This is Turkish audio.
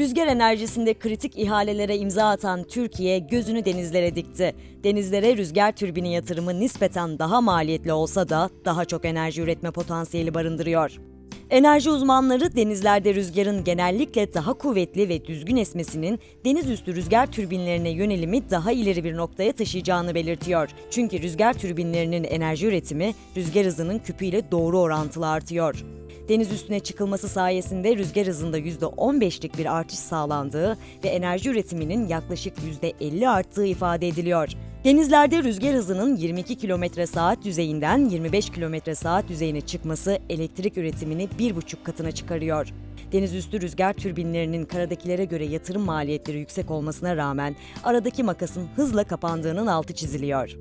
Rüzgar enerjisinde kritik ihalelere imza atan Türkiye gözünü denizlere dikti. Denizlere rüzgar türbini yatırımı nispeten daha maliyetli olsa da daha çok enerji üretme potansiyeli barındırıyor. Enerji uzmanları denizlerde rüzgarın genellikle daha kuvvetli ve düzgün esmesinin deniz üstü rüzgar türbinlerine yönelimi daha ileri bir noktaya taşıyacağını belirtiyor. Çünkü rüzgar türbinlerinin enerji üretimi rüzgar hızının küpüyle doğru orantılı artıyor. Deniz üstüne çıkılması sayesinde rüzgar hızında %15'lik bir artış sağlandığı ve enerji üretiminin yaklaşık %50 arttığı ifade ediliyor. Denizlerde rüzgar hızının 22 km saat düzeyinden 25 km saat düzeyine çıkması elektrik üretimini 1,5 katına çıkarıyor. Deniz üstü rüzgar türbinlerinin karadakilere göre yatırım maliyetleri yüksek olmasına rağmen aradaki makasın hızla kapandığının altı çiziliyor.